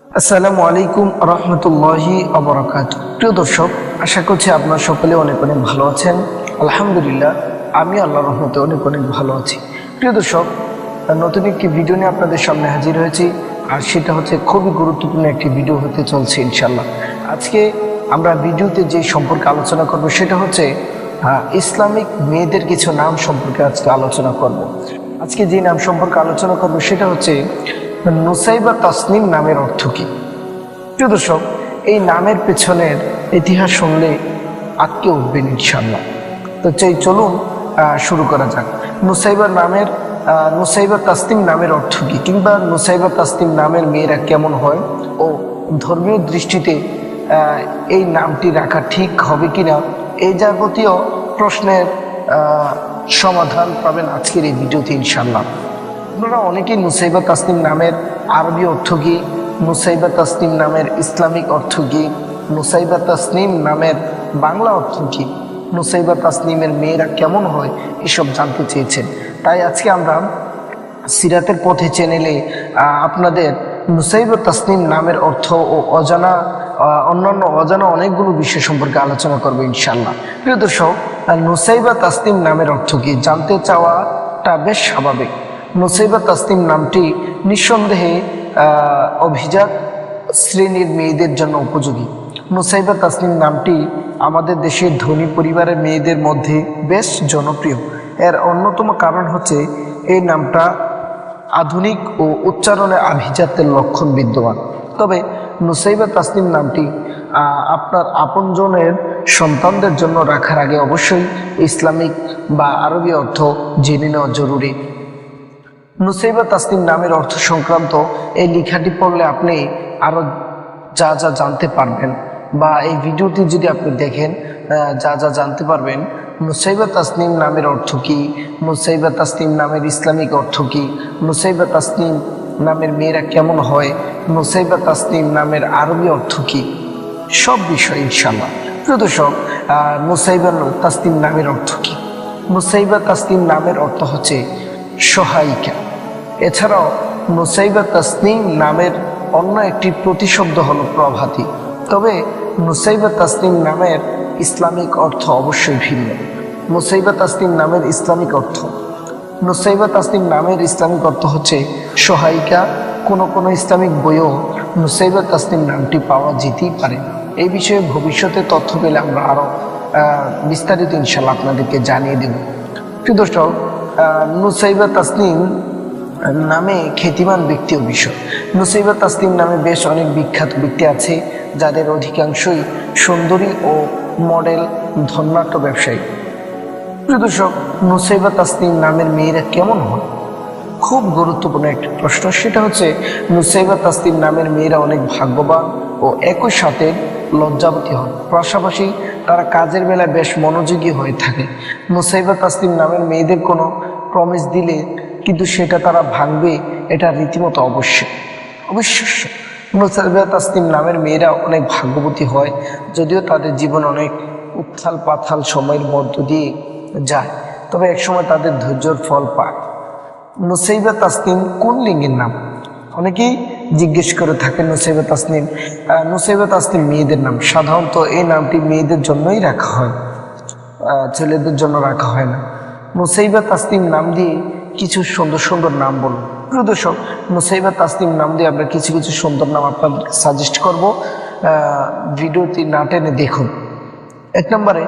আসসালামু আলাইকুম রহমতুল্লাহি অবরাকাত। প্রিয় দর্শক, আশা করছি আপনার সকলে অনেক অনেক ভালো আছেন। আলহামদুলিল্লাহ, আমি আল্লাহ রহমতে অনেক অনেক ভালো আছি। প্রিয় দর্শক, নতুন একটি ভিডিও নিয়ে আপনাদের সামনে হাজির হয়েছি, আর সেটা হচ্ছে খুবই গুরুত্বপূর্ণ একটি ভিডিও হতে চলছে ইনশাল্লাহ আজকে আমরা ভিডিওতে যে সম্পর্কে আলোচনা করব সেটা হচ্ছে ইসলামিক মেয়েদের কিছু নাম সম্পর্কে আজকে আলোচনা করব। আজকে যে নাম সম্পর্কে আলোচনা করব সেটা হচ্ছে নুসাইবা তাসনিম নামের অর্থ কি? প্রিয় দর্শক, এই নামের পেছনের ইতিহাস শুনলে আটকে উঠবেন ইনশাল্লাহ তো চাই চলুন শুরু করা যাক। নুসাইবা নামের নুসাইবা তাসনিম নামের অর্থ কি? কিংবা নুসাইবা তাসনিম নামের মেয়েরা কেমন হয়? ও ধর্মীয় দৃষ্টিতে এই নামটি রাখা ঠিক হবে কিনা? এই যাবতীয় প্রশ্নের সমাধান পাবেন আজকের এই ভিডিওতে ইনশাল্লাহ আপনারা অনেকেই নুসাইবা তাসনিম নামের আরবি অর্থ কি? নুসাইবা তাসনিম নামের ইসলামিক অর্থ কি? মুসাইবা তাসনিম নামের বাংলা অর্থ কি? নুসাইবা তাসনিমের মেয়েরা কেমন হয়? এসব জানতে চেয়েছেন। তাই আজকে আমরা সিরাতের পথে চ্যানেলে আপনাদের নুসাইবা তাসনিম নামের অর্থ ও অজানা অন্যান্য অজানা অনেকগুলো বিষয় সম্পর্কে আলোচনা করব ইনশাল্লাহ প্রিয় দর্শক, নুসাইবা তাসনিম নামের অর্থ কি? জানতে চাওয়াটা বেশ স্বাভাবিক। নুসাইবা তাসনিম নামটি নিঃসন্দেহে অভিজাত শ্রেণির মেয়েদের জন্য উপযোগী। নুসাইবা তাসনিম নামটি আমাদের দেশের ধনী পরিবারের মেয়েদের মধ্যে বেশ জনপ্রিয়। এর অন্যতম কারণ হচ্ছে, এই নামটা আধুনিক ও উচ্চারণে আভিজাত্যের লক্ষণ বিদ্যমান। তবে নুসাইবা তাসনিম নামটি আপনার আপনজনের সন্তানদের জন্য রাখার আগে অবশ্যই ইসলামিক বা আরবি অর্থ জেনে নেওয়া জরুরি। নুসাইবা তাসনিম নামের অর্থ সংক্রান্ত এই লেখাটি পড়লে আপনি আরও যা যা জানতে পারবেন বা এই ভিডিওটি যদি আপনি দেখেন যা যা জানতে পারবেন নুসাইবা তাসনিম নামের অর্থ কি? নুসাইবা তাসনিম নামের ইসলামিক অর্থ কি? নুসাইবা তাসনিম নামের মেয়েরা কেমন হয়? নুসাইবা তাসনিম নামের আরবি অর্থ কি? সব বিষয় ইনশাল্লাহ প্রিয় দর্শক আহ, নুসাইবা তাসনিম নামের অর্থ কি? নুসাইবা তাসনিম নামের অর্থ হচ্ছে সহায়িকা। এছাড়াও নুসাইবা তাসনিম নামের অন্য একটি প্রতিশব্দ হলো প্রভাতী। তবে নুসাইবা তাসনিম নামের ইসলামিক অর্থ অবশ্যই ভিন্ন। নুসাইবা তাসনিম নামের ইসলামিক অর্থ। নুসাইবা তাসনিম নামের ইসলামিক অর্থ হচ্ছে সহায়িকা কোনো কোনো ইসলামিক বইও নুসাইবা তাসনিম নামটি পাওয়া যেতেই পারে। এই বিষয়ে ভবিষ্যতে তথ্য পেলে আমরা আরও বিস্তারিত ইনশাল্লাহ আপনাদেরকে জানিয়ে দেব। প্রিয় দর্শক নুসাইবা তাসনিম নামে খ্যাতিমান ব্যক্তি ও বিষয়। নুসাইবা তাসনিম নামে বেশ অনেক বিখ্যাত ব্যক্তি আছে, যাদের অধিকাংশই সুন্দরী ও মডেল ধন্যাট্য ব্যবসায়ী। প্রিয় দর্শক নুসাইবা তাসনিম নামের মেয়েরা কেমন হয়? খুব গুরুত্বপূর্ণ একটি প্রশ্ন, সেটা হচ্ছে নুসাইবা তাসনিম নামের মেয়েরা অনেক ভাগ্যবান ও একই সাথে লজ্জাবতী হন। পাশাপাশি তারা কাজের বেলায় বেশ মনোযোগী হয়ে থাকে। নুসাইবা তাসনিম নামের মেয়েদের কোনো প্রমিস দিলে কিন্তু সেটা তারা ভাঙবে, এটা রীতিমতো অবশ্যই। অবশ্যই। নুসাইবা তাসনিম নামের মেয়েরা অনেক ভাগ্যবতী হয়, যদিও তাদের জীবন অনেক উত্থাল পাথাল সময়ের মধ্য দিয়ে যায়। তবে একসময় তাদের ধৈর্যর ফল পায়। নুসাইবা তাসনিম কোন লিঙ্গের নাম? অনেকেই জিজ্ঞেস করে থাকেন নুসাইবা তাসনিম নুসাইবা তাসনিম মেয়েদের নাম। সাধারণত এই নামটি মেয়েদের জন্যই রাখা হয় ছেলেদের জন্য রাখা হয় না। নুসাইবা তাসনিম নাম দিয়ে কিছু সুন্দর সুন্দর নাম বলুন। প্রিয় দর্শক, নুসাইবা তাসনিম নাম দিয়ে আমরা কিছু কিছু সুন্দর নাম আপনাদেরকে সাজেস্ট করব। ভিডিওটি না টেনে দেখুন। এক নম্বরে,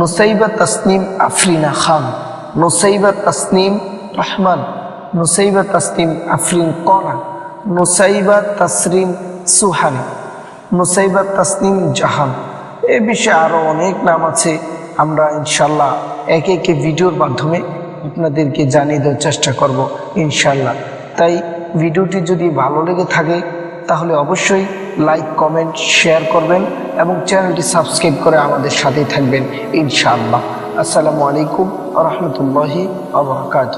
নুসাইবা তাসনিম আফরিনা খান। নুসাইবা তাসনিম রহমান। নুসাইবা তাসনিম আফরিন কনা নুসাইবা তাসরিম সুহানি। নুসাইবা তাসনিম জাহান। এ বিষয়ে আরও অনেক নাম আছে। আমরা ইনশাল্লাহ একে একে ভিডিওর মাধ্যমে আপনাদেরকে জানিয়ে দেওয়ার চেষ্টা করব ইনশাল্লাহ তাই ভিডিওটি যদি ভালো লেগে থাকে, তাহলে অবশ্যই লাইক কমেন্ট শেয়ার করবেন এবং চ্যানেলটি সাবস্ক্রাইব করে আমাদের সাথেই থাকবেন, ইনশাআল্লাহ। আসসালামু আলাইকুম রহমতুল্লাহি আবরকাত